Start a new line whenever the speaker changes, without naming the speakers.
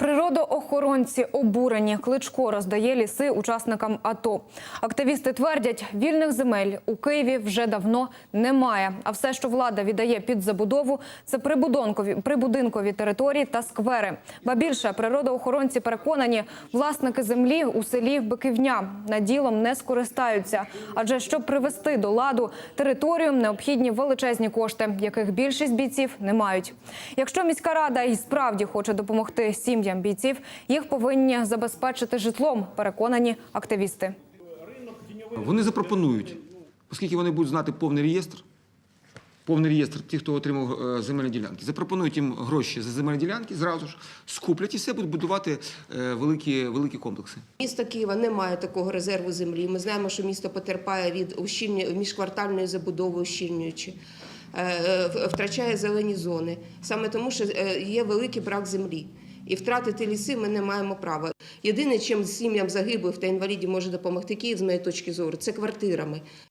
Природоохоронці обурені. Кличко роздає ліси учасникам АТО. Активісти твердять, вільних земель у Києві вже давно немає. А все, що влада віддає під забудову, це прибудинкові, прибудинкові території та сквери. Ба більше природоохоронці переконані, власники землі у селі Биківня наділом не скористаються. Адже щоб привести до ладу територію, необхідні величезні кошти, яких більшість бійців не мають. Якщо міська рада і справді хоче допомогти сім'ям бійців, їх повинні забезпечити житлом. Переконані активісти.
Вони запропонують, оскільки вони будуть знати повний реєстр, повний реєстр тих, хто отримав е, земельні ділянки, запропонують їм гроші за земельні ділянки, зразу ж скуплять і все будуть будувати е, великі, великі комплекси.
Місто Києва не має такого резерву землі. Ми знаємо, що місто потерпає від ущільнення міжквартальної забудови, ущільнюючи, е, втрачає зелені зони. Саме тому, що є великий брак землі. І втратити ліси ми не маємо права. Єдине, чим сім'ям загиблих та інвалідів може допомогти Київ, з моєї точки зору, це квартирами.